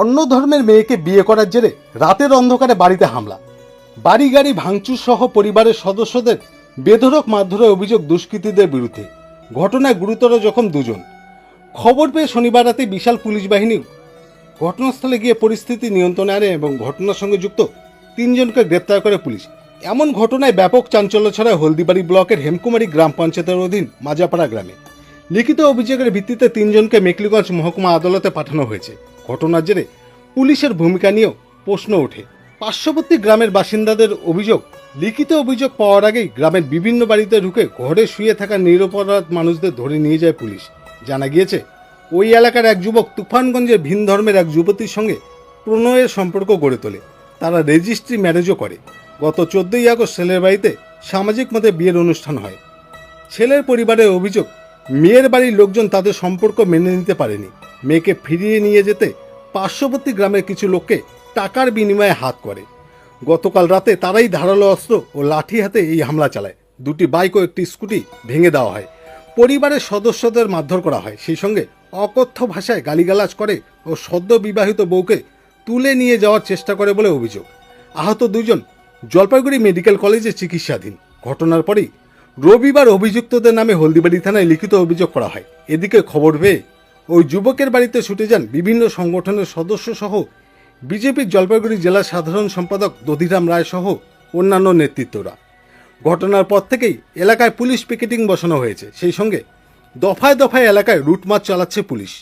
অন্য ধর্মের মেয়েকে বিয়ে করার জেরে রাতের অন্ধকারে বাড়িতে হামলা। বাড়ি গাড়ি ভাঙচুর সহ পরিবারের সদস্যদের বেধরক মারধরের অভিযোগ দুষ্কৃতীদের বিরুদ্ধে। ঘটনায় গুরুতর জখম দুজন। খবর পেয়ে শনিবার রাতে বিশাল পুলিশ বাহিনী ঘটনাস্থলে গিয়ে পরিস্থিতি নিয়ন্ত্রণে আনে এবং ঘটনার সঙ্গে যুক্ত তিনজনকে গ্রেপ্তার করে পুলিশ। এমন ঘটনায় ব্যাপক চাঞ্চল্য ছড়ায় হলদিবাড়ি ব্লকের হেমকুমারী গ্রাম পঞ্চায়েতের অধীন মাজাপাড়া গ্রামে। লিখিত অভিযোগের ভিত্তিতে তিনজনকে মেকলিগঞ্জ মহকুমা আদালতে পাঠানো হয়েছে। ঘটনার জেরে পুলিশের ভূমিকা নিয়েও প্রশ্ন ওঠে। পার্শ্ববর্তী গ্রামের বাসিন্দাদের অভিযোগ, লিখিত অভিযোগ পাওয়ার আগেই গ্রামের বিভিন্ন বাড়িতে ঢুকে ঘরে শুয়ে থাকা নিরপরাধ মানুষদের ধরে নিয়ে যায় পুলিশ। জানা গিয়েছে, ওই এলাকার এক যুবক তুফানগঞ্জের ভিন ধর্মের এক যুবতীর সঙ্গে প্রণয়ের সম্পর্ক গড়ে তোলে। তারা রেজিস্ট্রি ম্যারেজও করে। গত চোদ্দই আগস্ট ছেলের বাড়িতে সামাজিক মতে বিয়ের অনুষ্ঠান হয়। ছেলের পরিবারের অভিযোগ, মেয়ের বাড়ির লোকজন তাদের সম্পর্ক মেনে নিতে পারেনি। মেয়েকে ফিরিয়ে নিয়ে যেতে পার্শ্ববর্তী গ্রামের কিছু লোককে টাকার বিনিময়ে হাত করে। গতকাল রাতে তারাই ধারালো অস্ত্র ও লাঠি হাতে এই হামলা চালায়। দুটি বাইক ও একটি স্কুটি ভেঙে দেওয়া হয়। পরিবারের সদস্যদের মারধর করা হয়। সেই সঙ্গে অকথ্য ভাষায় গালিগালাজ করে ও সদ্য বিবাহিত বউকে তুলে নিয়ে যাওয়ার চেষ্টা করে বলে অভিযোগ। আহত দুজন জলপাইগুড়ি মেডিকেল কলেজে চিকিৎসাধীন। ঘটনার পরেই রবিবার অভিযুক্তদের নামে হলদিবাড়ি থানায় লিখিত অভিযোগ করা হয়। এদিকে খবর পেয়ে ওই যুবকের বাড়িতে ছুটে যান বিভিন্ন সংগঠনের সদস্য সহ বিজেপির জলপাইগুড়ি জেলা সাধারণ সম্পাদক দধিরাম রায় সহ অন্যান্য নেতৃত্বরা। ঘটনার পর থেকেই এলাকায় পুলিশ পিকেটিং বসানো হয়েছে। সেই সঙ্গে দফায় দফায় এলাকায় রুটমার্চ চালাচ্ছে পুলিশ।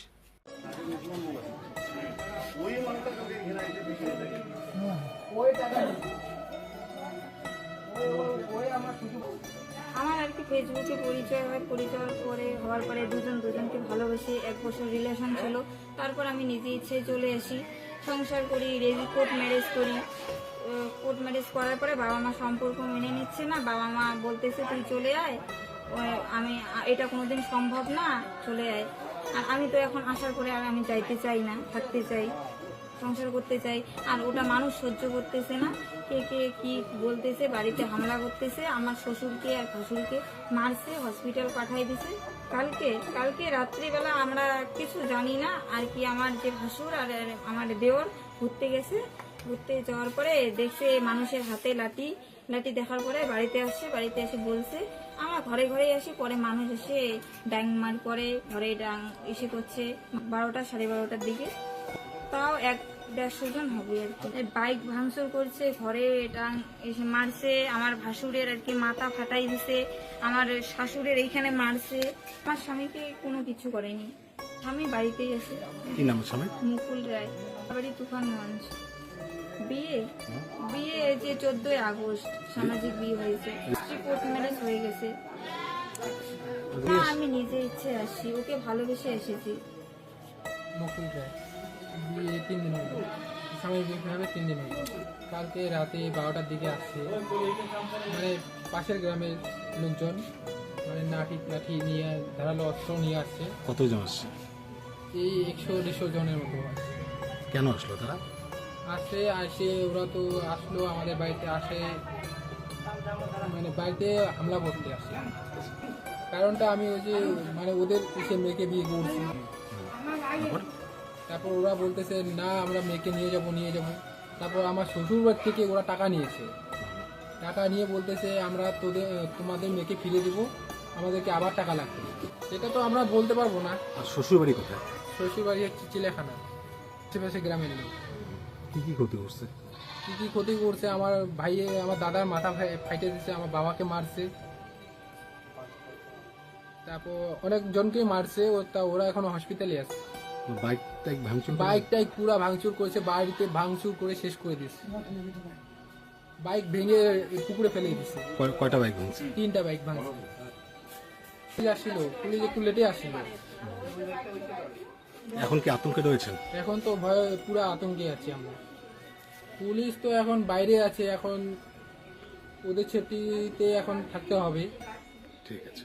আর কি ফেসবুকে পরিচয় হয়, পরিচয় করে, হওয়ার পরে দুজন দুজনকে ভালোবেসে এক বছর রিলেশন ছিল। তারপর আমি নিজে ইচ্ছে চলে আসি। সংসার করি রেজি কোর্ট ম্যারেজ করি। কোর্ট ম্যারেজ করার পরে বাবা মা সম্পর্ক মেনে নিচ্ছে না। বাবা মা বলতেছে, তুই চলে আয়। আমি, এটা কোনোদিন সম্ভব না, চলে আয়। আর আমি তো এখন আসার পরে আর আমি যাইতে চাই না, থাকতে চাই। সংসার করতে চাই, আর ওটা মানুষ সহ্য করতেছে না। কে কে কি বলতেছে, বাড়িতে হামলা করতেছে, আমার শ্বশুরকে আর শাশুড়িকে মারছে হসপিটাল পাঠাই দিছে। কালকে কালকে রাত্রিবেলা আমরা কিছু জানি না, আর কি আমার যে ভাসুর আর আর আমার দেওর ঘুরতে গেছে। ঘুরতে যাওয়ার পরে দেখছে মানুষের হাতে লাঠি লাঠি দেখার পরে বাড়িতে আসছে, বাড়িতে এসে বলছে, আমরা ঘরে ঘরে আসি। পরে মানুষ এসে ড্যাং মার করে, ঘরে ডাং এসে করছে বারোটা সাড়ে বারোটার দিকে। তাও এক দেড়শো জন হবে আর কি। এই বাইক ভাঙচুর করছে ঘরে টাং এসে মারছে আমার ভাসুরের আর কি মাথা ফাটাই দিছে আমার শাশুড়ের এইখানে মারছে। আমার স্বামীকে কোনো কিছু করেনি। স্বামী বাড়িতেই আছি। কি নাম স্বামী মুকুল রায়। বাড়ি তুফানগঞ্জ। বিয়ে? বিয়ে এই যে চোদ্দই আগস্ট সামাজিক বিয়ে হয়েছে। কোর্ট ম্যারেজ হয়ে গেছে। আমি নিজে ইচ্ছে আসি ওকে ভালোবেসে এসেছি। মুকুল রায়। বিয়ে তিন দিন হলো। স্বামীভাবে তিন দিন হলো। কালকে রাতে বারোটার দিকে আসছে। মানে পাশের গ্রামের লোকজন মানে নাঠি লাঠি নিয়ে ধারালো অস্ত্র নিয়ে আসছে। কতজন আসছে? এই একশো দেড়শো জনের মতো আছে কেন আসলো তারা? আসে আসে ওরা তো আসলো আমাদের বাড়িতে আসে। মানে বাড়িতে হামলা করতে আসে কারণটা আমি ওই যে মানে ওদের এসে মেয়েকে বিয়ে করছি। তারপর ওরা বলতেছে না আমরা মেয়েকে নিয়ে যাব নিয়ে যাব। তারপর আমার শ্বশুর বাড়ি থেকে ওরা টাকা নিয়েছে। টাকা নিয়ে বলতেছে আমরা তোদের তোমাদের মেয়েকে ফিরে দিব আমাদেরকে আবার টাকা লাগবে। সেটা তো আমরা বলতে পারব না। আর শ্বশুর বাড়ি কোথায়? শ্বশুর বাড়ি হচ্ছে চিলেখানা আশেপাশে গ্রামের লোক কি কি ক্ষতি করছে? কী কী ক্ষতি করছে? আমার ভাইয়ে আমার দাদার মাথা ফাই- ফাইটে দিচ্ছে আমার বাবাকে মারছে। তারপর অনেক জনকে মারছে ও তা ওরা এখন হসপিটালে আছে। বাইক টাইক ভাঙচুর বাইক টাইক পুরা ভাঙচুর করেছে বাড়িতে ভাঙচুর করে শেষ করে দিচ্ছে বাইক। ভেঙে পুকুরে ফেলে দিচ্ছে কয়টা বাইক ভাঙছে? তিনটা বাইক ভাঙছে। পুলিশ আসছিল পুলিশ একটু লেটে আসছিল। এখন কি আতঙ্কে রয়েছেন? এখন তো ভয় পুরো আতঙ্কে আছি আমরা। পুলিশ তো এখন বাইরে আছে এখন ওদের সেফটিতে এখন থাকতে হবে। ঠিক আছে।